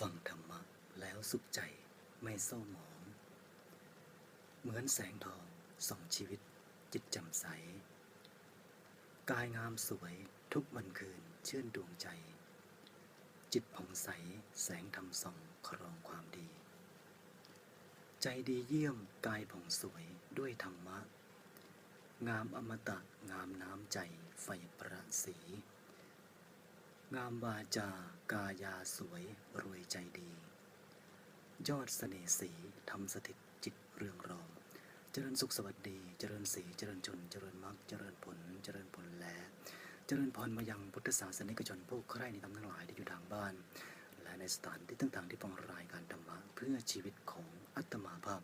ฟังธรรมะแล้วสุขใจไม่เศร้าหมอง เหมือนแสงทองส่องชีวิตจิตจ่มใส กายงามสวยทุกวันคืนชื่นดวงใจ จิตผ่องใสแสงธรรมส่องครองความดี ใจดีเยี่ยมกายผ่องสวยด้วยธรรมะ งามอมตะงามน้ำใจไฟประสี งามวาจากายาสวยรวยใจดี ยอดเสน่ห์สีทำสถิตจิตเรืองรอง เจริญสุขสวัสดี เจริญสีเจริญชน เจริญมรรคเจริญผล เจริญผลแล เจริญพรมายังพุทธศาสนิกชนผู้ใคร่ในธรรมทั้งหลายที่อยู่ทางบ้าน และในสถานที่ต่างๆที่ฟังรายการธรรมะเพื่อชีวิตของอัตมาภาพ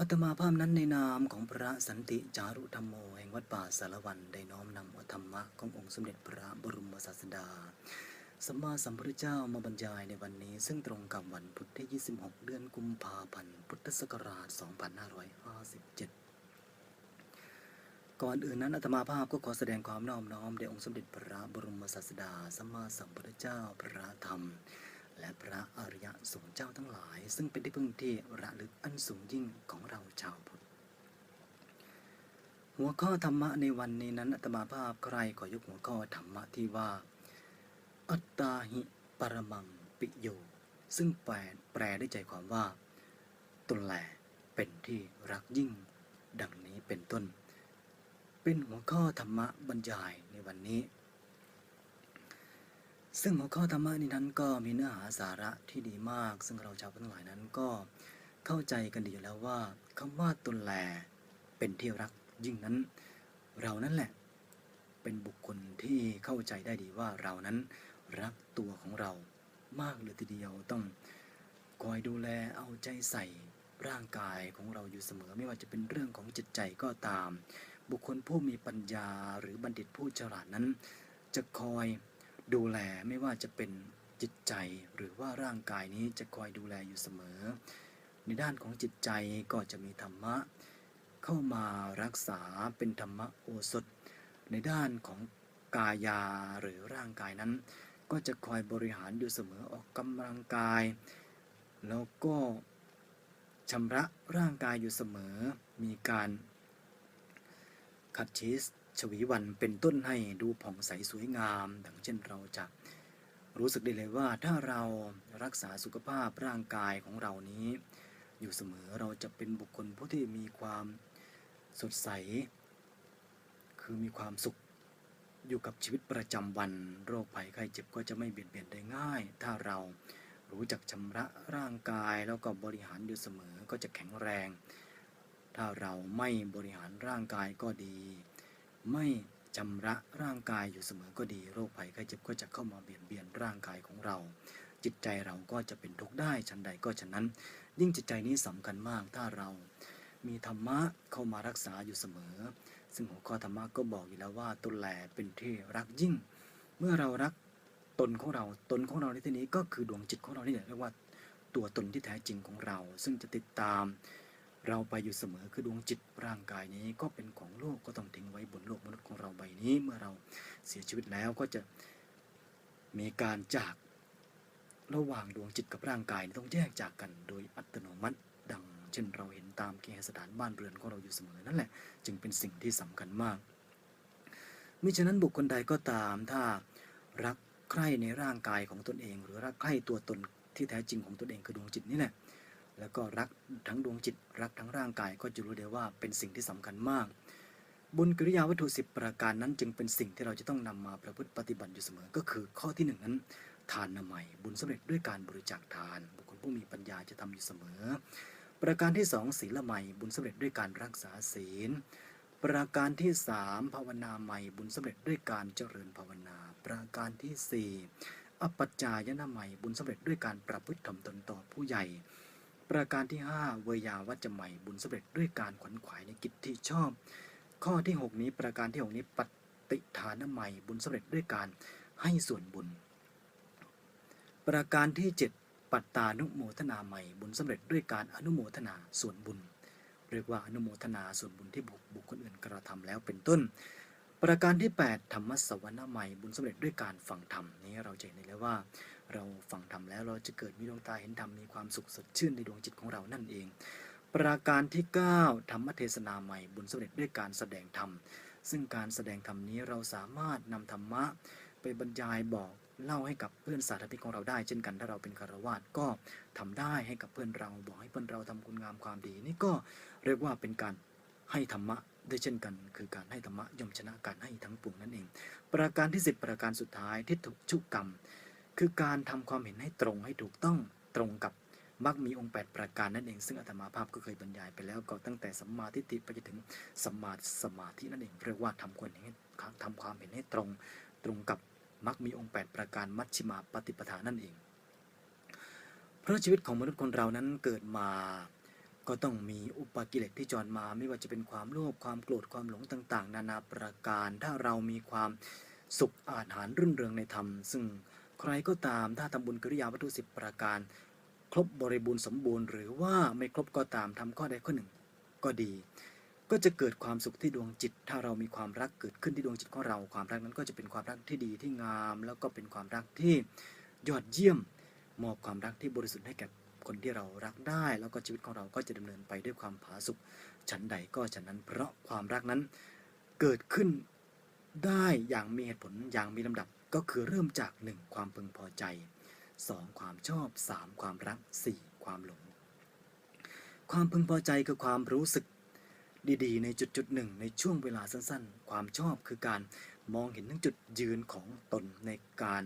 อัตมาภาพนั้นในนามของพระสันติจารุธรรมโมแห่งวัดป่าสารวันได้น้อมนำธรรมะขององค์สมเด็จพระบรมศาสดาสัมมาสัมพุทธเจ้ามาบรรยายในวันนี้ ซึ่งตรงกับวันพุธที่ 26 เดือนกุมภาพันธ์ พุทธศักราช 2557 ก่อนอื่นนั้นอาตมาภาพก็ขอแสดงความน้อบน้อมแด่องค์สมเด็จพระบรมศาสดาสัมมาสัมพุทธเจ้าพระธรรม และพระอริยสงฆ์เจ้าทั้งหลาย ซึ่งเป็นที่พึ่งที่ระลึกอันสูงยิ่งของเราชาวพุทธหัวข้อธรรมะในวันนี้นั้นอาตมาภาพใครขอยกหัวข้อธรรมะที่ว่า อัตตาหิปรมังปิโย ซึ่งแปลแปลได้ใจความว่าตนแหลเป็นที่รักยิ่ง ดังนี้เป็นต้น เป็นหัวข้อธรรมะบรรยายในวันนี้ ซึ่งหัวข้อธรรมะนี้นั้นก็มีเนื้อหาสาระที่ดีมาก ซึ่งเราชาวพุทธหลายนั้นก็เข้าใจกันดีอยู่แล้วว่าคำว่าตนแหลเป็นที่รักยิ่งนั้น เรานั่นแหละ เป็นบุคคลที่เข้าใจได้ดีว่าเรานั้นรักตัวของเรามากเลยทีเดียวต้องคอยดูแลเอาใจใส่ร่างกายของเราอยู่เสมอ ไม่ว่าจะเป็นเรื่องของจิตใจก็ตาม บุคคลผู้มีปัญญาหรือบัณฑิตผู้ฉลาดนั้น จะคอย ดูแลไม่ว่าจะเป็นจิตใจหรือว่าร่างกายนี้จะคอยดูแลอยู่เสมอ ในด้านของจิตใจก็จะมีธรรมะ เข้ามารักษาเป็นธรรมะโอสถ ในด้านของกายาหรือร่างกายนั้น ก็จะคอยบริหารอยู่เสมอออกกำลังกาย แล้วก็ชำระร่างกายอยู่เสมอมีการขัดชีส ชวีวันเป็นต้นให้ดูผ่องใสสวยงามดังเช่นเราจะรู้สึกได้เลยว่าถ้าเรารักษาสุขภาพร่างกายของเรานี้ อยู่เสมอเราจะเป็นบุคคลผู้ที่มีความสดใส คือมีความสุขอยู่กับชีวิตประจำวันโรคภัยไข้เจ็บก็จะไม่เบียดเบียนได้ง่าย ถ้าเรารู้จักชำระร่างกายแล้วก็บริหารอยู่เสมอก็จะแข็งแรง ถ้าเราไม่บริหารร่างกายก็ดี ไม่ชำระร่างกายอยู่เสมอก็ดีโรคภัยไข้เจ็บก็จะเข้ามาเบียดเบียนร่างกายของเรา จิตใจเราก็จะเป็นทุกข์ได้ชั้นใดก็ฉะนั้น ยิ่งจิตใจนี้สำคัญมากถ้าเรา มีธรรมะเข้ามารักษาอยู่เสมอ ซึ่งหัวข้อธรรมะก็บอกอยู่แล้วว่าตนแหลเป็นที่รักยิ่ง เมื่อเรารักตนของเราตนของเราในที่นี้ก็คือดวงจิตของเรานี่แหละเรียกว่าตัวตนที่แท้จริงของเรา ซึ่งจะติดตาม เราไปอยู่เสมอคือดวงจิตร่างกายนี้ก็เป็นของโลกก็ต้องทิ้งไว้บนโลกมนุษย์ของเราใบนี้ เมื่อเราเสียชีวิตแล้วก็จะมีการจากระหว่างดวงจิตกับร่างกายต้องแยกจากกันโดยอัตโนมัติ ดัง เช่นเราเห็นตามเกหสถานบ้านเรือนของเราอยู่เสมอนั่นแหละ จึงเป็นสิ่งที่สำคัญมากมิฉะนั้นบุคคลใดก็ตามถ้ารักใคร่ในร่างกายของตนเอง หรือรักใคร่ตัวตนที่แท้จริงของตนเองคือดวงจิตนี่แหละ แล้วก็รักทั้งดวงจิต รักทั้งร่างกายก็จะรู้ได้ว่าเป็นสิ่งที่สำคัญมาก บุญกิริยาวัตถุสิบประการนั้น จึงเป็นสิ่งที่เราจะต้องนำมาประพฤติปฏิบัติอยู่เสมอ ก็คือข้อที่หนึ่งนั้น ทานนามัยบุญสำเร็จด้วยการบริจาคทาน บุคคลผู้มีปัญญาจะทำอยู่เสมอ ประการที่สองศีลใหม่บุญสำเร็จด้วยการรักษาศีล ประการที่สามภาวนาใหม่บุญสำเร็จด้วยการเจริญภาวนา ประการที่สี่อปัจจายนะใหม่บุญสำเร็จด้วยการประพฤติทำตนต่อผู้ใหญ่ ประการที่ห้าเวยาวัจจะใหม่บุญสำเร็จด้วยการขวนขวายในกิจที่ชอบ ข้อที่หกนี้ประการที่หกนี้ปฏิฐานใหม่บุญสำเร็จด้วยการให้ส่วนบุญ ประการที่เจ็ดปัตตานุโมทนาใหม่บุญสำเร็จด้วยการอนุโมทนาส่วนบุญ เรียกว่าอนุโมทนาส่วนบุญที่บุคบุคคลอื่นกระทำแล้วเป็นต้น ประการที่ 8 ธรรมสวรรค์ใหม่บุญสำเร็จด้วยการฟังธรรมนี้เราจะเห็นได้แล้วว่า เราฟังธรรมแล้วเราจะเกิดมีดวงตาเห็นธรรมมีความสุขสดชื่นในดวงจิตของเรานั่นเอง ประการที่ 9 ธรรมเทศนาใหม่บุญสำเร็จด้วยการแสดงธรรม ซึ่งการแสดงธรรมนี้เราสามารถนำธรรมะไปบรรยายบอกเล่าให้กับเพื่อนสาธมิกของเราได้ เช่นกันถ้าเราเป็นคารวาสก็ทำได้ให้กับเพื่อนเราบอกให้เพื่อนเราทำคุณงามความดี นี่ก็เรียกว่าเป็นการให้ธรรมะด้วยเช่นกัน คือการให้ธรรมะย่อมชนะการให้ทั้งปวงนั่นเอง ประการที่ 10 ประการสุดท้ายทิฏฐุชุกรรม คือการทำความเห็นให้ตรงให้ถูกต้องตรงกับมักมีองค์ 8 ประการนั่นเอง ซึ่งอาตมาภาพก็เคยบรรยายไปแล้วก็ตั้งแต่สัมมาทิฏฐิไปจนถึงสัมมาสมาธินั่นเองเรียกว่าทำควรให้ทำความเห็นให้ตรงตรงกับมักมีองค์ 8 ประการมัชฌิมาปฏิปทานั่นเอง เพราะชีวิตของมนุษย์คนเรานั้นเกิดมาก็ต้องมีอุปกิเลสที่จรมา ไม่ว่าจะเป็นความโลภความโกรธความหลงต่าง ๆ นานาประการ ถ้าเรามีความสุขอาหารรื่นเริงในธรรม ซึ่ง ใครก็ตามถ้าทำบุญกิริยาวัตถุสิบประการ ครบบริบูรณ์สมบูรณ์ หรือว่าไม่ครบก็ตามทำข้อใดข้อหนึ่งก็ดี ก็จะเกิดความสุขที่ดวงจิต ถ้าเรามีความรักเกิดขึ้นที่ดวงจิตของเรา ความรักนั้นก็จะเป็นความรักที่ดีที่งาม แล้วก็เป็นความรักที่ยอดเยี่ยมมอบความรักที่บริสุทธิ์ให้แก่คนที่เรารักได้ แล้วก็ชีวิตของเราก็จะดำเนินไปด้วยความผาสุกฉันใดก็ฉันนั้น เพราะความรักนั้นเกิดขึ้นได้อย่างมีเหตุผลอย่างมีลำดับ ก็คือเริ่มจาก 1. ความพึงพอใจ 2. ความชอบ 3. ความรัก 4. ความหลง ความพึงพอใจคือความรู้สึกดีๆ ในจุดจุดหนึ่งในช่วงเวลาสั้นๆ ความชอบคือการมองเห็นทั้งจุดยืนของตนในการ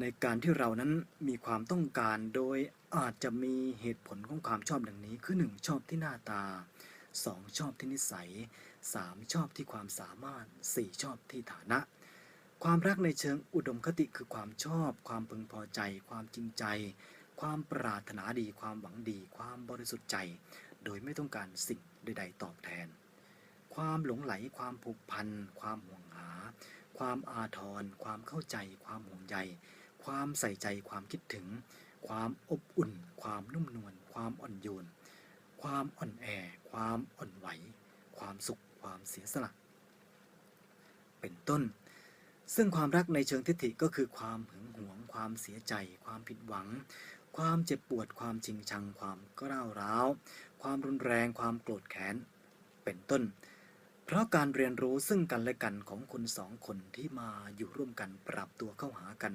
ในการที่เรานั้นมีความต้องการโดยอาจจะมีเหตุผลของความชอบดังนี้ คือ 1. ชอบที่หน้าตา 2. ชอบที่นิสัย 3. ชอบที่ความสามารถ 4. ชอบที่ฐานะ ความรักในเชิงอุดมคติคือความชอบ ความพึงพอใจ ความจริงใจ ความปรารถนาดี ความหวังดี ความบริสุทธิ์ใจ โดยไม่ต้องการสิ่งใด ๆ ตอบแทน ความหลงไหล ความผูกพัน ความห่วงหา ความอาทร ความเข้าใจ ความห่วงใย ความใส่ใจ ความคิดถึง ความอบอุ่น ความนุ่มนวล ความอ่อนโยน ความอ่อนแอ ความอ่อนไหว ความสุข ความเสียสละ เป็นต้น ซึ่งความรักในเชิงทิฏฐิก็คือความหึงหวง ความเสียใจ ความผิดหวัง ความเจ็บปวด ความจริงชัง ความก้าวร้าว ความรุนแรง ความโกรธแค้น เป็นต้น เพราะการเรียนรู้ซึ่งกันและกันของคนสองคนที่มาอยู่ร่วมกันปรับตัวเข้าหากัน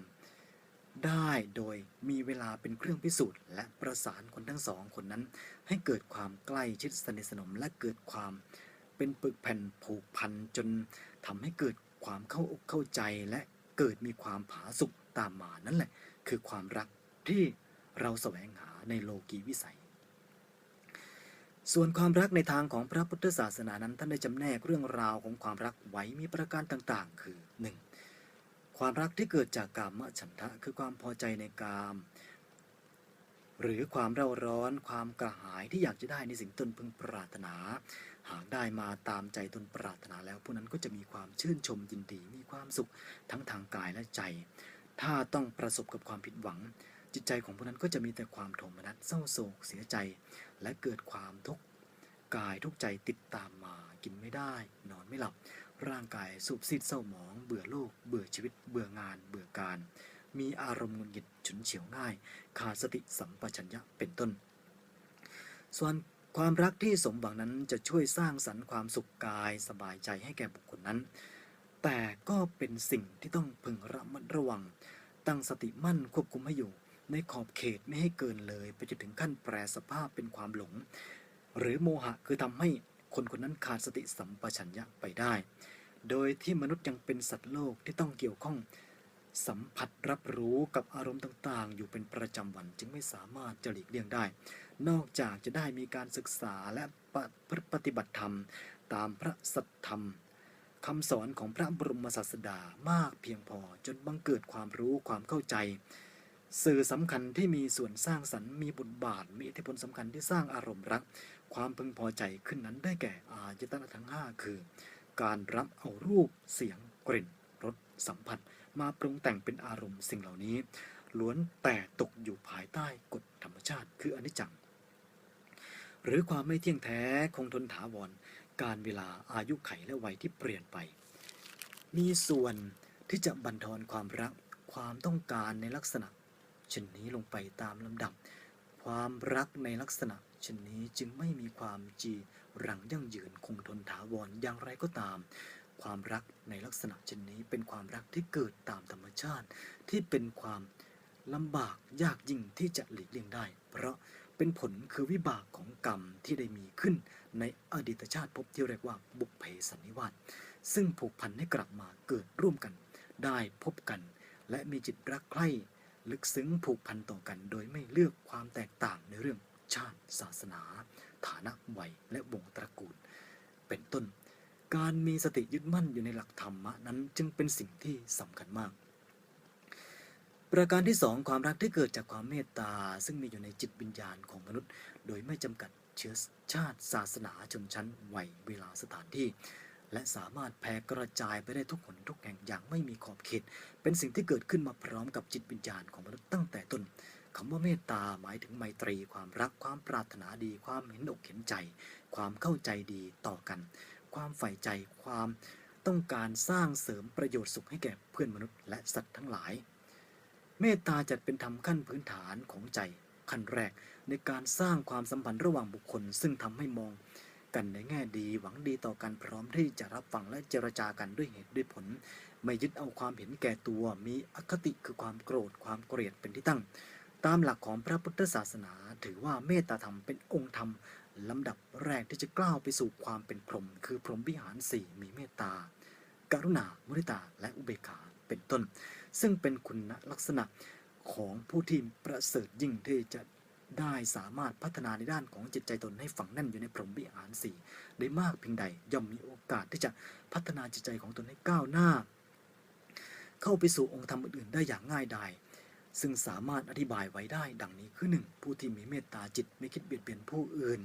ได้โดยมีเวลาเป็นเครื่องพิสูจน์และประสานคนทั้งสองคนนั้น ให้เกิดความใกล้ชิดสนิทสนมและเกิดความเป็นปึกแผ่นผูกพันจนทำให้เกิด ความเข้าอกเข้าใจและเกิดมีความผาสุกตามมานั่นแหละ คือความรักที่เราแสวงหาในโลกีวิสัย ส่วนความรักในทางของพระพุทธศาสนานั้นท่านได้จำแนกเรื่องราวของความรักไว้มีประการต่างๆ คือ 1. ความรักที่เกิดจากกามฉันทะคือความพอใจในกาม หรือความเร่าร้อนความกระหายที่อยากจะได้ในสิ่งตนพึงปรารถนา หากได้มาตามใจตนปรารถนาแล้วผู้นั้นก็จะมีความชื่นชมยินดีมีความสุขทั้งทางกายและใจ ถ้าต้องประสบกับความผิดหวัง จิตใจของผู้นั้นก็จะมีแต่ความโทมนัสเศร้าโศกเสียใจ และเกิดความทุกข์กายทุกใจติดตามมากินไม่ได้ นอนไม่หลับ ร่างกายสูบซีดเศร้าหมอง เบื่อโลก เบื่อชีวิต เบื่องาน เบื่อการ มีอารมณ์หงุดหงิดฉุนเฉียวง่าย ขาดสติสัมปชัญญะเป็นต้น ส่วนความรักที่สมหวังนั้นจะช่วยสร้างสรรค์ความสุขกายสบายใจให้แก่บุคคลนั้น แต่ก็เป็นสิ่งที่ต้องพึงระมัดระวัง ตั้งสติมั่นควบคุมให้อยู่ ในขอบเขตไม่ให้เกินเลย ไปจนถึงขั้นแปรสภาพเป็นความหลง หรือโมหะคือทำให้คนคนนั้นขาดสติสัมปชัญญะไปได้ โดยที่มนุษย์ยังเป็นสัตว์โลกที่ต้องเกี่ยวข้อง สัมผัสรับรู้กับอารมณ์ต่างๆ อยู่เป็นประจำวันจึงไม่สามารถจะหลีกเลี่ยงได้ นอกจากจะได้มีการศึกษาและปะปฏิบัติธรรม ตามพระสัทธรรมคำสอนของพระบรมศาสดามากเพียงพอจนบังเกิดความรู้ความเข้าใจ สื่อสำคัญที่มีส่วนสร้างสรรค์มีบทบาท มีอิทธิพลสำคัญที่สร้างอารมณ์รัก ความพึงพอใจขึ้นนั้นได้แก่อายตนะทั้ง 5 คือ การรับเอารูปเสียงกลิ่นรสสัมผัส มาปรุงแต่งเป็นอารมณ์สิ่งเหล่านี้ ล้วนแต่ตกอยู่ภายใต้กฎธรรมชาติ คืออนิจจัง หรือความไม่เที่ยงแท้คงทนถาวร การเวลาอายุไขและวัยที่เปลี่ยนไป มีส่วนที่จะบันทอนความรักความต้องการในลักษณะเช่นนี้ลงไปตามลำดับ ความรักในลักษณะเช่นนี้จึงไม่มีความจีรังยั่งยืนคงทนถาวรอย่างไรก็ตาม ความรักในลักษณะเช่นนี้เป็นความรักที่เกิดตามธรรมชาติ ที่เป็นความลำบากยากยิ่งที่จะหลีกเลี่ยงได้ เพราะเป็นผลคือวิบากของกรรมที่ได้มีขึ้นในอดีตชาติภพที่เรียกว่าบุพเพสันนิวาสซึ่งผูกพันให้กลับมาเกิดร่วมกัน ได้พบกัน และมีจิตรักใคร่ลึกซึ้งผูกพันต่อกัน โดยไม่เลือกความแตกต่างในเรื่องชาติ ศาสนา ฐานะวัยและวงตระกูล เป็นต้น การมีสติยึดมั่นอยู่ในหลักธรรมะนั้นจึงเป็นสิ่งที่สำคัญมาก ประการที่สองความรักที่เกิดจากความเมตตา ซึ่งมีอยู่ในจิตวิญญาณของมนุษย์ โดยไม่จำกัดเชื้อชาติศาสนาชนชั้นวัยเวลาสถานที่ และสามารถแผ่กระจายไปได้ทุกหนทุกแห่งอย่างไม่มีขอบเขต เป็นสิ่งที่เกิดขึ้นมาพร้อมกับจิตวิญญาณของมนุษย์ตั้งแต่ต้นคำว่าเมตตาหมายถึงไมตรี ความรักความปรารถนาดี ความเห็นอกเห็นใจ ความเข้าใจดีต่อกัน ความใฝ่ใจ ความต้องการสร้างเสริมประโยชน์สุขให้แก่เพื่อนมนุษย์และสัตว์ทั้งหลาย เมตตาจัดเป็นธรรมขั้นพื้นฐานของใจขั้นแรกในการสร้างความสัมพันธ์ระหว่างบุคคล ซึ่งทำให้มองกันในแง่ดีหวังดีต่อกันพร้อมที่จะรับฟังและเจรจากันด้วยเหตุด้วยผล ไม่ยึดเอาความเห็นแก่ตัวมีอคติคือความโกรธความเกลียดเป็นที่ตั้ง ตามหลักของพระพุทธศาสนา ถือว่าเมตตาธรรมเป็นองค์ธรรม ลำดับแรกที่จะกล้าวไปสู่ความเป็นพรหมคือพรหมวิหารสี่มีเมตตากรุณามุทิตาและอุเบกขาเป็นต้น ซึ่งเป็นคุณลักษณะของผู้ที่ประเสริฐยิ่งที่จะได้สามารถพัฒนาในด้านของจิตใจตนให้ฝังแน่นอยู่ในพรหมวิหารสี่ได้มากเพียงใดย่อมมีโอกาสที่จะพัฒนาจิตใจของตนให้ก้าวหน้า เข้าไปสู่องค์ธรรมอื่นๆได้อย่างง่ายดาย ซึ่งสามารถอธิบายไว้ได้ดังนี้คือหนึ่งผู้ที่มีเมตตาจิตไม่คิดเบียดเบียนผู้อื่น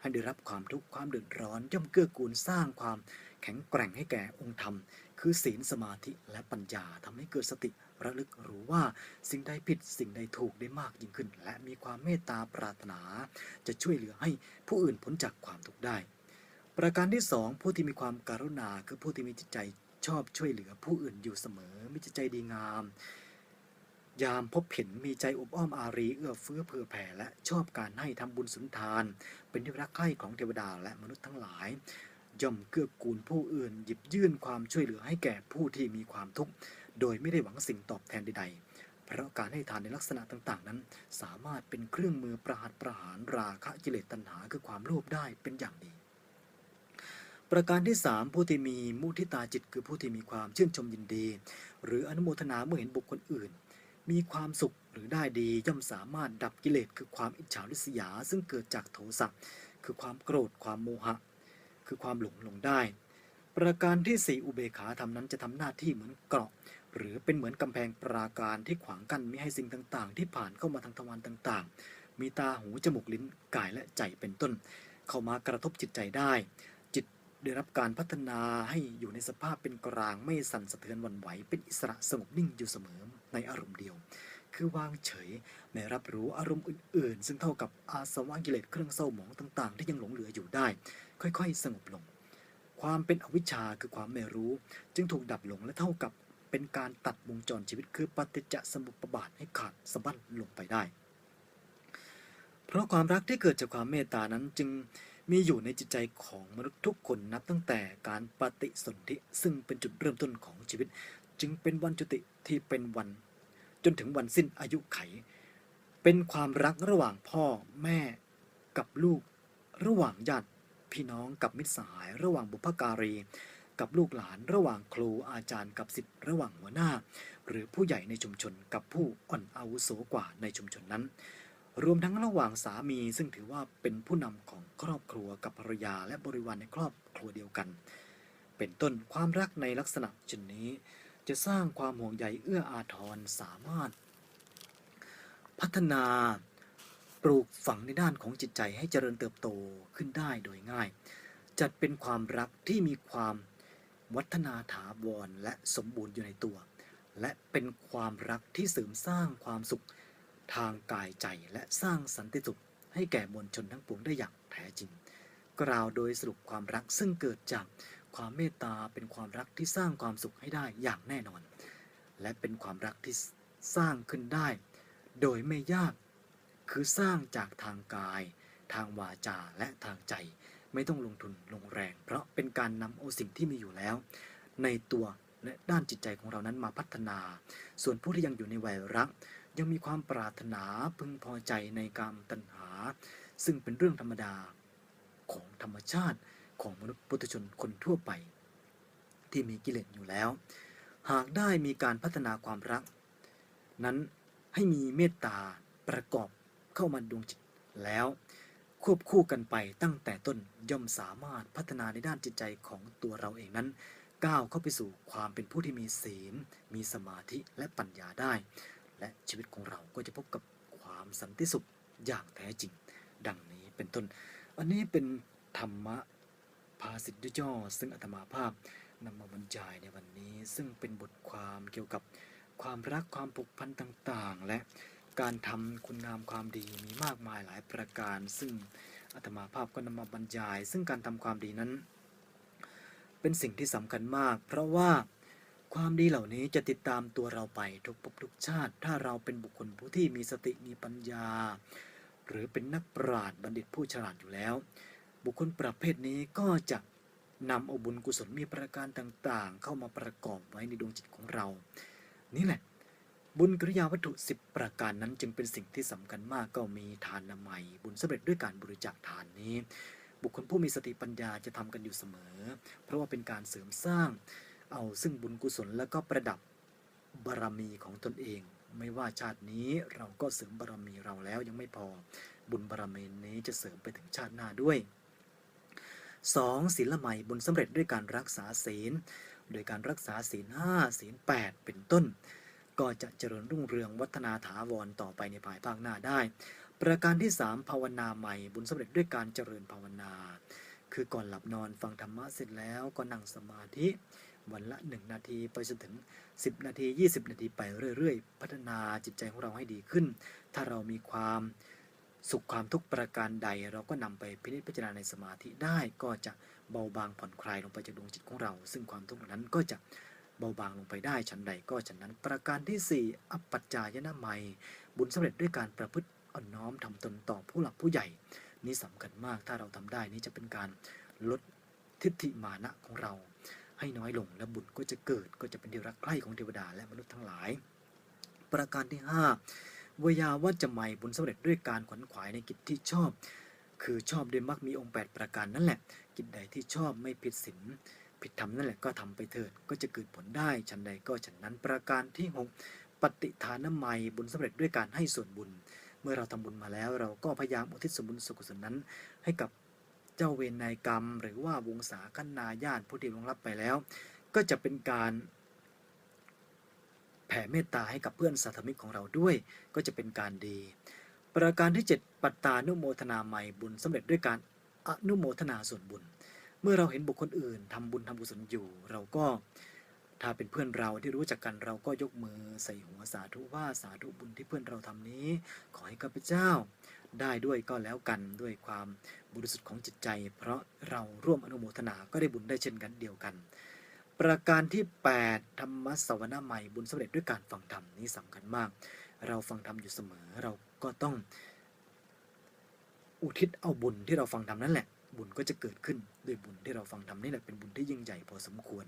ให้ได้รับความทุกข์ความเดือดร้อนย่อมเกื้อกูลสร้างความแข็งแกร่งให้แก่องค์ธรรม คือศีลสมาธิและปัญญาทำให้เกิดสติระลึกรู้ว่าสิ่งใดผิดสิ่งใดถูกได้มากยิ่งขึ้น และมีความเมตตาปรารถนา จะช่วยเหลือให้ผู้อื่นพ้นจากความทุกข์ได้ ประการที่สองผู้ที่มีความการุณาคือผู้ที่มีจิตใจชอบช่วยเหลือผู้อื่นอยู่เสมอมีจิตใจดีงาม ยามพบเห็นมีใจอบอ้อมอารีเอื้อเฟื้อเผื่อแผ่และชอบการให้ทำบุญสุนทาน เป็นที่รักใคร่ของเทวดาและมนุษย์ทั้งหลาย ย่อมเกื้อกูลผู้อื่น หยิบยื่นความช่วยเหลือให้แก่ผู้ที่มีความทุกข์โดยไม่ได้หวังสิ่งตอบแทนใดๆ เพราะการให้ทานในลักษณะต่างๆ นั้น สามารถเป็นเครื่องมือประหัตประหารราคะกิเลสตัณหาคือความโลภได้เป็นอย่างดีประการที่ 3 ผู้ที่มีมุทิตาจิตคือผู้ที่มีความชื่นชมยินดี หรืออนุโมทนาเมื่อเห็นบุคคลอื่น มีความสุขหรือได้ดีย่อมสามารถดับกิเลสคือความอิจฉาริษยา ซึ่งเกิดจากโทสะคือความโกรธความโมหะ คือความหลงลงได้ ประการที่สี่อุเบขาธรรมนั้นจะทำหน้าที่เหมือนเกราะ หรือเป็นเหมือนกำแพงปราการที่ขวางกั้นไม่ให้สิ่งต่างๆ ที่ผ่านเข้ามาทางทวารต่างๆ มีตาหูจมูกลิ้นกายและใจเป็นต้น เข้ามากระทบจิตใจได้ ได้รับการพัฒนาให้อยู่ในสภาพเป็นกลางไม่สั่นสะเทือนวันไหว เป็นอิสระสงบนิ่งอยู่เสมอในอารมณ์เดียว คือวางเฉยไม่รับรู้อารมณ์อื่น ๆ ซึ่งเท่ากับอาสวะกิเลสเครื่องเศร้าหมองต่าง ๆ ที่ยังหลงเหลืออยู่ได้ ค่อย ๆ สงบลง ความเป็นอวิชชาคือความไม่รู้ จึงถูกดับลงและเท่ากับเป็นการตัดวงจรชีวิตคือปฏิจจสมุปบาทให้ขาดสะบั้นลงไปได้ เพราะความรักที่เกิดจากความเมตตานั้นจึง มีอยู่ในจิตใจของมนุษย์ทุกคนนับตั้งแต่การปฏิสนธิซึ่งเป็นจุดเริ่มต้นของชีวิต จึงเป็นวันจุติที่เป็นวัน จนถึงวันสิ้นอายุไข เป็นความรักระหว่างพ่อแม่กับลูก ระหว่างญาติพี่น้องกับมิตรสหาย ระหว่างบุพการี กับลูกหลานระหว่างครูอาจารย์กับศิษย์ระหว่างหัวหน้า หรือผู้ใหญ่ในชุมชนกับผู้อ่อนอาวุโสกว่าในชุมชนนั้น รวมทั้งระหว่างสามีซึ่งถือว่าเป็นผู้นำของครอบครัวกับภรรยาและบริวารในครอบครัวเดียวกัน เป็นต้นความรักในลักษณะเช่นนี้ จะสร้างความห่วงใยเอื้ออาทรสามารถ พัฒนาปลูกฝังในด้านของจิตใจให้เจริญเติบโตขึ้นได้โดยง่าย จัดเป็นความรักที่มีความวัฒนาถาวรและสมบูรณ์อยู่ในตัว และเป็นความรักที่เสริมสร้างความสุข ทางกายใจและสร้างสันติสุขให้แก่มวลชนทั้งปวงได้อย่างแท้จริง กล่าวโดยสรุปความรักซึ่งเกิดจากความเมตตาเป็นความรักที่สร้างความสุขให้ได้อย่างแน่นอน และเป็นความรักที่สร้างขึ้นได้ โดยไม่ยาก คือสร้างจากทางกาย ทางวาจาและทางใจ ไม่ต้องลงทุนลงแรง เพราะเป็นการนำเอาสิ่งที่มีอยู่แล้ว ในตัวและด้านจิตใจของเรานั้นมาพัฒนา ส่วนผู้ที่ยังอยู่ในวัยรัก ยังมีความปรารถนาพึงพอใจในกามตัณหา ซึ่งเป็นเรื่องธรรมดาของธรรมชาติของมนุษย์ปุถุชนคนทั่วไป ที่มีกิเลสอยู่แล้ว หากได้มีการพัฒนาความรัก นั้นให้มีเมตตาประกอบเข้ามาดวงจิตแล้ว ควบคู่กันไปตั้งแต่ต้นย่อมสามารถพัฒนาในด้านจิตใจของตัวเราเองนั้น ก้าวเข้าไปสู่ความเป็นผู้ที่มีศีล มีสมาธิและปัญญาได้ และชีวิตของเราก็จะพบกับความสันติสุขอย่างแท้จริง ดังนี้เป็นต้น อันนี้เป็นธรรมะภาษิตย่อซึ่งอาตมาภาพนำมาบรรยายในวันนี้ ซึ่งเป็นบทความเกี่ยวกับความรักความผูกพันต่างๆ และการทำคุณงามความดีมีมากมายหลายประการ ซึ่งอาตมาภาพก็นำมาบรรยาย ซึ่งการทำความดีนั้น เป็นสิ่งที่สำคัญมาก เพราะว่า ความดีเหล่านี้จะติดตามตัวเราไปทุกภพทุกชาติ ถ้าเราเป็นบุคคลผู้ที่มีสติมีปัญญา หรือเป็นนักปราชญ์บัณฑิตผู้ฉลาดอยู่แล้ว บุคคลประเภทนี้ก็จะนำอบุญกุศลมีประการต่างๆ เข้ามาประกอบไว้ในดวงจิตของเรา นี่แหละ บุญกริยาวัตถุ 10 ประการนั้นจึงเป็นสิ่งที่สำคัญมากก็มีทานนามัย บุญสำเร็จด้วยการบริจาคทานนี้ บุคคลผู้มีสติปัญญาจะทำกันอยู่เสมอ เพราะว่าเป็นการเสริมสร้าง เอาซึ่งบุญกุศลแล้วก็ประดับบารมีของตนเอง ไม่ว่าชาตินี้เราก็เสริมบารมีเราแล้วยังไม่พอบุญบารมีนี้จะเสริมไปถึงชาติหน้าด้วย 2. ศีลละไมบุญสำเร็จด้วยการรักษาศีล โดยการรักษาศีลห้าศีลแปดเป็นต้น ก็จะเจริญรุ่งเรืองวัฒนาถาวรต่อไปในภายภาคหน้าได้ ประการที่ 3 ภาวนาใหม่บุญสำเร็จด้วยการเจริญภาวนา คือก่อนหลับนอนฟังธรรมะเสร็จแล้วก็นั่งสมาธิ วันละ 1 นาทีไปจนถึง 10 นาที 20 นาทีไปเรื่อยๆ พัฒนาจิตใจของเราให้ดีขึ้น ถ้าเรามีความสุขความทุกข์ประการใด เราก็นำไปพินิจพิจารณาในสมาธิได้ก็จะเบาบางผ่อนคลายลงไปจากดวงจิตของเรา ซึ่งความทุกข์นั้นก็จะเบาบางลงไปได้ชั้นใดก็ชั้นนั้น ประการที่ 4 อัปปัจจายนะไมยบุญสำเร็จด้วยการประพฤติอ่อนน้อมทำตนต่อผู้หลักผู้ใหญ่ นี่สำคัญมากถ้าเราทำได้นี่จะเป็นการลดทิฏฐิมานะของเรา ให้น้อยลง และบุญก็จะเกิดก็จะเป็นที่รักใคร่ของเทวดาและมนุษย์ทั้งหลาย ประการที่ 5วยาวัจจะไมยบุญสำเร็จด้วยการขวนขวายในกิจที่ชอบ คือชอบด้วยมักมีองค์ 8 ประการนั่นแหละ กิจใดที่ชอบไม่ผิดศีลผิดธรรมนั่นแหละก็ทำไปเถิดก็จะเกิดผลได้ฉันใดก็ฉันนั้นประการที่หกปฏิทานไมยบุญสำเร็จด้วยการให้ส่วนบุญ เมื่อเราทำบุญมาแล้ว เราก็พยายามอุทิศส่วนบุญส่วนกุศลนั้น ให้กับ เจ้าเวรนายกรรม หรือว่าวงศาคณาญาติผู้ที่ลงรับไปแล้ว ก็จะเป็นการแผ่เมตตาให้กับเพื่อนสาธมิกของเราด้วย ก็จะเป็นการดี ประการที่ 7 ปัตตานุโมทนาใหม่บุญสำเร็จด้วยการอนุโมทนาส่วนบุญ เมื่อเราเห็นบุคคลอื่นทำบุญทำกุศลอยู่ เราก็ ถ้าเป็นเพื่อนเราที่รู้จักกันเราก็ยกมือใส่หัวสาธุว่าสาธุบุญที่เพื่อนเราทำนี้ ขอให้ข้าพเจ้า ได้ด้วยก็แล้วกันด้วยความบริสุทธิ์ของจิตใจ เพราะเราร่วมอนุโมทนาก็ได้บุญได้เช่นกันเดียวกัน ประการที่ 8 ธรรมสวนาใหม่บุญสำเร็จด้วยการฟังธรรมนี้สำคัญมาก เราฟังธรรมอยู่เสมอเราก็ต้อง อุทิศเอาบุญที่เราฟังธรรมนั่นแหละบุญก็จะเกิดขึ้นด้วยบุญที่เราฟังธรรมนี่แหละเป็นบุญที่ยิ่งใหญ่พอสมควร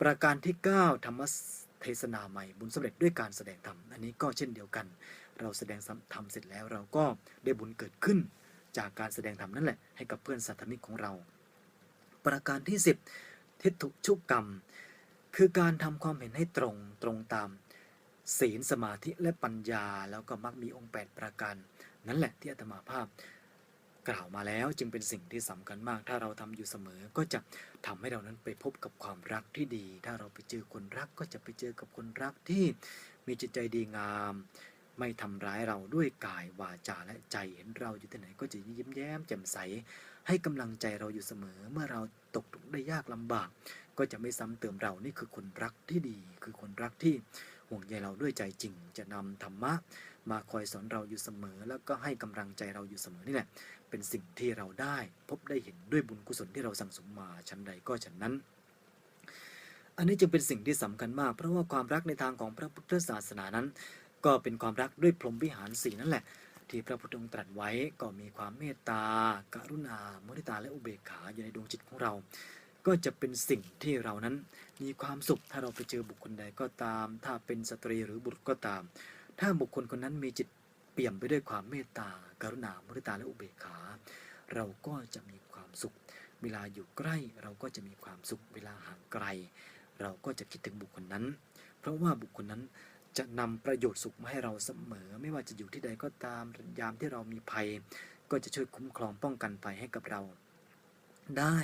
ประการที่ 9 ธรรมเทศนาใหม่ บุญสำเร็จด้วยการแสดงธรรม อันนี้ก็เช่นเดียวกัน เราแสดงธรรมเสร็จแล้วเราก็ได้บุญเกิดขึ้น จากการแสดงธรรมนั่นแหละให้กับเพื่อนสัตมิกของเรา ประการที่ 10 ทิฏฐุชุกกรรม คือการทำความเห็นให้ตรงตรงตาม ศีลสมาธิและปัญญาแล้วก็มักมีองค์ 8 ประการ นั่นแหละที่อาตมาภาพ กล่าวมาแล้วจึงเป็นสิ่งที่สำคัญมาก ถ้าเราทำอยู่เสมอก็จะทำให้เรานั้นไปพบกับความรักที่ดี ถ้าเราไปเจอคนรักก็จะไปเจอกับคนรักที่มีจิตใจดีงาม ไม่ทำร้ายเราด้วยกายวาจาและใจเห็นเราอยู่ที่ไหนก็จะยิ้มแย้มแจ่มใส ให้กำลังใจเราอยู่เสมอ เมื่อเราตกทุกข์ได้ยากลำบาก ก็จะไม่ซ้ำเติมเรานี่คือคนรักที่ดี คือคนรักที่ห่วงใยเราด้วยใจจริงจะนำธรรมะมาคอยสอนเราอยู่เสมอ แล้วก็ให้กำลังใจเราอยู่เสมอนี่แหละ เป็นสิ่งที่เราได้พบได้เห็นด้วยบุญกุศลที่เราสั่งสมมาชั้นใดก็ชั้นนั้น อันนี้จึงเป็นสิ่งที่สำคัญมาก เพราะว่าความรักในทางของพระพุทธศาสนานั้น ก็เป็นความรักด้วยพรหมวิหารสีนั่นแหละที่พระพุทธองค์ตรัสไว้ก็มีความเมตตา กรุณามุทิตาและอุเบกขาอยู่ในดวงจิตของเรา ก็จะเป็นสิ่งที่เรานั้นมีความสุขถ้าเราไปเจอบุคคลใดก็ตาม ถ้าเป็นสตรีหรือบุตรก็ตาม ถ้าบุคคลคนนั้นมีจิต เปี่ยมไปด้วยความเมตตากรุณามุทิตาและอุเบกขา เราก็จะมีความสุข เวลาอยู่ใกล้เราก็จะมีความสุข เวลาห่างไกล เราก็จะคิดถึงบุคคลนั้น เพราะว่าบุคคลนั้นจะนำประโยชน์สุขมาให้เราเสมอ ไม่ว่าจะอยู่ที่ใดก็ตามยามที่เรามีภัย ก็จะช่วยคุ้มครองป้องกันภัยให้กับเรา ได้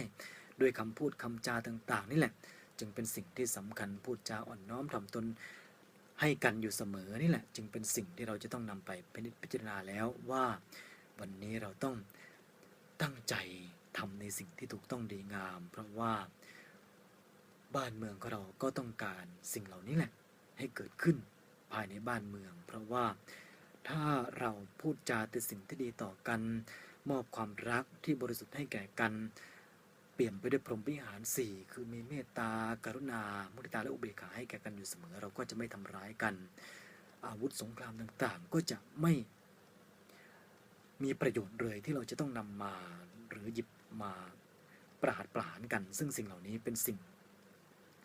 ด้วยคำพูดคำจาต่าง ๆ นี่แหละ จึงเป็นสิ่งที่สำคัญพูดจาอ่อนน้อมถ่อมตน ให้กันอยู่เสมอนี่แหละ จึงเป็นสิ่งที่เราจะต้องนำไปพิจารณาแล้วว่าวันนี้เราต้องตั้งใจทำในสิ่งที่ถูกต้องดีงาม เพราะว่าบ้านเมืองของเราก็ต้องการสิ่งเหล่านี้แหละ ให้เกิดขึ้นภายในบ้านเมือง เพราะว่าถ้าเราพูดจาแต่สิ่งที่ดีต่อกัน มอบความรักที่บริสุทธิ์ให้แก่กัน เปลี่ยนไปด้วยพรหมวิหารสี่คือมีเมตตากรุณา มุทิตาและอุเบกขาให้แก่กันอยู่เสมอ เราก็จะไม่ทำร้ายกัน อาวุธสงครามต่างๆ ก็จะไม่มีประโยชน์เลยที่เราจะต้องนำมาหรือหยิบมาปราดปรานกัน ซึ่งสิ่งเหล่านี้เป็นสิ่ง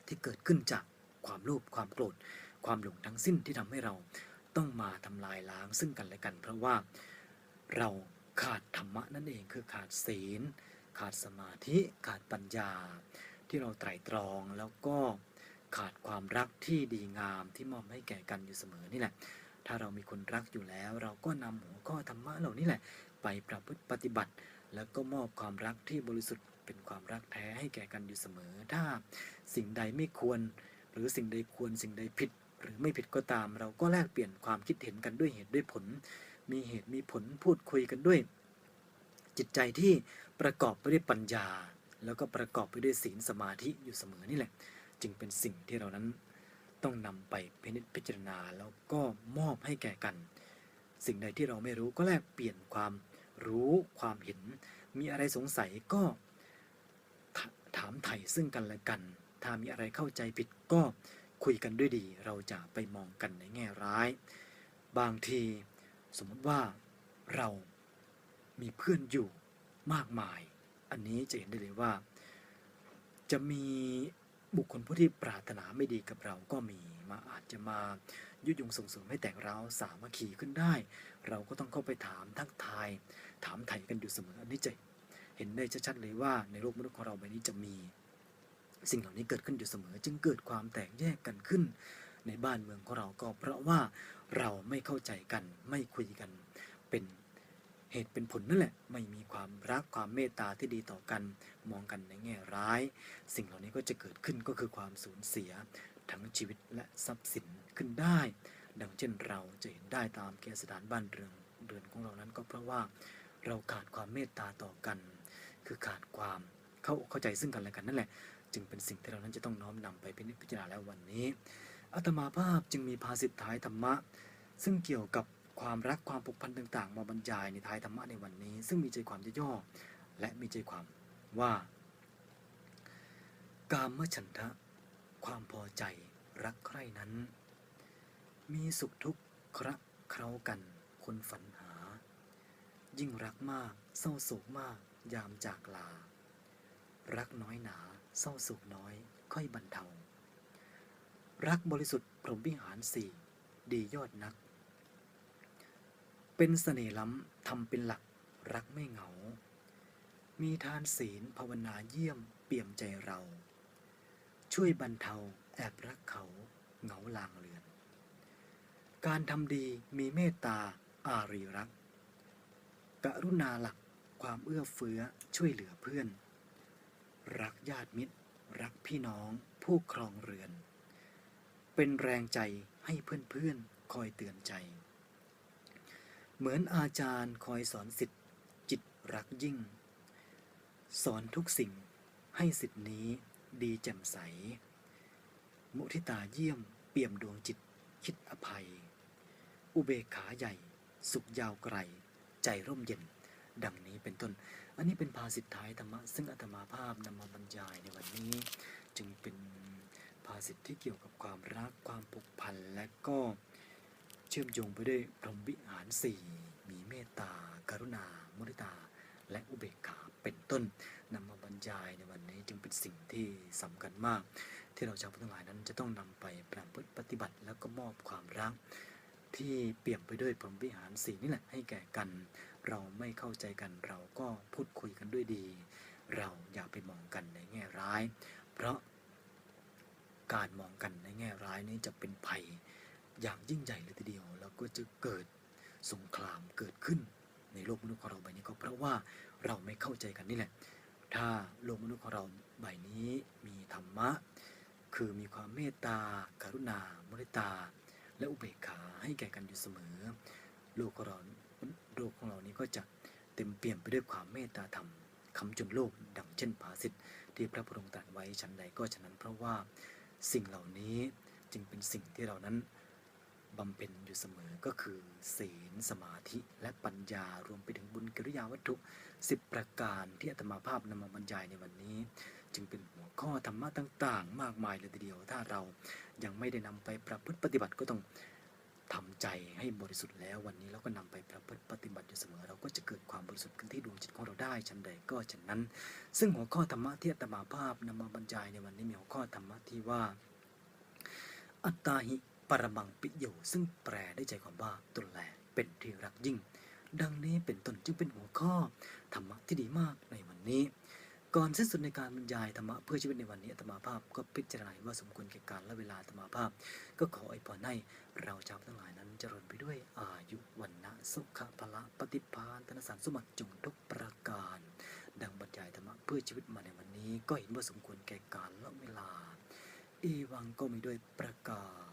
ที่เกิดขึ้นจากความโลภความโกรธ ความหลงทั้งสิ้นที่ทำให้เราต้องมาทำลายล้างซึ่งกันและกัน เพราะว่าเราขาดธรรมะนั่นเองคือขาดศีล ขาดสมาธิขาดปัญญา ที่เราไตร่ตรองแล้วก็ขาดความรักที่ดีงามที่มอบให้แก่กันอยู่เสมอนี่แหละ ถ้าเรามีคนรักอยู่แล้ว เราก็นำหัวข้อธรรมะเหล่านี้แหละ ไปประพฤติปฏิบัติ แล้วก็มอบความรักที่บริสุทธิ์เป็นความรักแท้ให้แก่กันอยู่เสมอ ถ้าสิ่งใดไม่ควร หรือสิ่งใดควรสิ่งใดผิด หรือไม่ผิดก็ตาม เราก็แลกเปลี่ยนความคิดเห็นกันด้วยเหตุด้วยผล มีเหตุมีผลพูดคุยกันด้วย จิตใจที่ประกอบไปด้วยปัญญา แล้วก็ประกอบไปด้วยศีลสมาธิอยู่เสมอนี่แหละ จึงเป็นสิ่งที่เรานั้นต้องนำไปพินิจพิจารณาแล้วก็มอบให้แก่กัน สิ่งใดที่เราไม่รู้ก็แลกเปลี่ยนความรู้ความเห็น มีอะไรสงสัยก็ถถามไถ่ซึ่งกันและกัน ถ้ามีอะไรเข้าใจผิดก็คุยกันด้วยดี เราจะไปมองกันในแง่ร้าย บางทีสมมติว่าเรา มีเพื่อนอยู่มากมาย อันนี้จะเห็นได้เลยว่า จะมีบุคคลผู้ที่ปรารถนาไม่ดีกับเราก็มีมาอาจจะมายุยงส่งเสริมให้แตกเราสามัคคีขึ้นได้ เราก็ต้องเข้าไปถามทักทาย ถามไถ่กันอยู่เสมออันนี้จะเห็นได้ชัดๆเลยว่า ในโลกมนุษย์ของเราใบนี้จะมี สิ่งเหล่านี้เกิดขึ้นอยู่เสมอ จึงเกิดความแตกแยกกันขึ้น ในบ้านเมืองของเราก็เพราะว่าเราไม่เข้าใจกันไม่คุยกันเป็น เหตุเป็นผลนั่นแหละ ไม่มีความรักความเมตตาที่ดีต่อกัน มองกันในแง่ร้าย สิ่งเหล่านี้ก็จะเกิดขึ้นก็คือความสูญเสีย ทั้งชีวิตและทรัพย์สินขึ้นได้ ดังเช่นเราจะเห็นได้ตามเกสถานบ้านเรือนเรือนของเรานั้นก็เพราะว่าเราขาดความเมตตาต่อกัน คือขาดความเข้าเข้าใจซึ่งกันและกันนั่นแหละ จึงเป็นสิ่งที่เรานั้นจะต้องน้อมนำไปพิจารณาแล้ววันนี้อาตมาภาพจึงมีภาษิตท้ายธรรมะ ซึ่งเกี่ยวกับ ความรักความผูกพันต่างๆ มาบรรยายในท้ายธรรมะในวันนี้ ซึ่งมีใจความย่อๆและมีใจความว่า กามฉันทะ ความพอใจรักใคร่นั้น มีสุขทุกข์คระเคล้ากันคนฝันหา ยิ่งรักมากเศร้าโศกมากยามจากลา รักน้อยหนาเศร้าโศกน้อย ค่อยบรรเทา รักบริสุทธิ์พรหมวิหารสี่ดียอดนัก เป็นเสน่ห์ล้ำทำเป็นหลักรักไม่เหงา มีทานศีลภาวนาเยี่ยมเปี่ยมใจเรา ช่วยบรรเทาแอบรักเขาเหงาลางเลือน การทำดีมีเมตตาอารีรัก กรุณาหลักความเอื้อเฟื้อช่วยเหลือเพื่อน รักญาติมิตร รักพี่น้องผู้ครองเรือน เป็นแรงใจให้เพื่อนๆคอยเตือนใจ เหมือนอาจารย์คอยสอนสิทธิ์จิตรักยิ่ง สอนทุกสิ่งให้สิทธินี้ดีแจ่มใส มุทิตาเยี่ยมเปี่ยมดวงจิตคิดอภัย อุเบกขาใหญ่ สุขยาวไกล ใจร่มเย็น ดังนี้เป็นต้น อันนี้เป็นภาษิตท้ายธรรมะ ซึ่งอาตมาภาพนำมาบรรยายในวันนี้ จึงเป็นภาษิตที่เกี่ยวกับความรักความผูกพันและก็ เชื่อมโยงไปด้วยพรหมวิหารสี่มีเมตตากรุณา มุทิตา และอุเบกขาเป็นต้นนำมาบรรยายในวันนี้จึงเป็นสิ่งที่สำคัญมาก ที่เราชาวพุทธหลายนั้นจะต้องนำไปประพฤติปฏิบัติแล้วก็มอบความรักที่เปี่ยมไปด้วยพรหมวิหารสีนี่แหละให้แก่กัน เราไม่เข้าใจกันเราก็พูดคุยกันด้วยดี เราอย่าไปมองกันในแง่ร้าย เพราะการมองกันในแง่ร้ายนี้จะเป็นภัย อย่างยิ่งใหญ่เลยทีเดียว แล้วก็จะเกิดสงครามเกิดขึ้นในโลกมนุษย์ของเราใบนี้ก็เพราะว่าเราไม่เข้าใจกันนี่แหละ ถ้าโลกมนุษย์ของเราใบนี้มีธรรมะ คือมีความเมตตากรุณามุทิตา และอุเบกขาให้แก่กันอยู่เสมอ โลกของเราโลกของเรานี้ก็จะเต็มเปี่ยมไปด้วยความเมตตาธรรมคำจุนโลกดังเช่นภาษิตที่พระพุทธองค์ตรัสไว้ชั้นใดก็ฉะนั้นเพราะว่าสิ่งเหล่านี้จึงเป็นสิ่งที่เรานั้น บำเพ็ญอยู่เสมอก็คือ ศีลสมาธิและปัญญารวมไปถึงบุญกิริยาวัตถุสิบประการที่อาตมาภาพนำมาบรรยายในวันนี้ จึงเป็นหัวข้อธรรมะต่างๆ มากมายเลยทีเดียว ถ้าเรายังไม่ได้นำไปประพฤติปฏิบัติก็ต้องทำใจให้บริสุทธิ์แล้ววันนี้เราก็นำไปประพฤติปฏิบัติอยู่เสมอ เราก็จะเกิดความบริสุทธิ์ขึ้นที่ดวงจิตของเราได้ชั้นใดก็ฉะนั้น ซึ่งหัวข้อธรรมะที่อาตมาภาพนำมาบรรยายในวันนี้มีหัวข้อธรรมะที่ว่า อัตตาหิ ปรมังปิโยซึ่งแปลได้ใจความว่าตนแลเป็นที่รักยิ่ง ดังนี้เป็นต้นจึงเป็นหัวข้อธรรมะที่ดีมากในวันนี้ ก่อนสิ้นสุดในการบรรยายธรรมะเพื่อชีวิตในวันนี้อาตมาภาพก็พิจารณาว่าสมควรแก่การและเวลาอาตมาภาพ ก็ขอไอ้พรให้เราชาวทั้งหลายนั้นเจริญไปด้วยอายุวันนะสุขภละปฏิภาณธนสารสมบัติจงทุกประการ ดังบรรยายธรรมะเพื่อชีวิตมาในวันนี้ ก็เห็นว่าสมควรแก่การและเวลาอีวังก็มีด้วยประกาศ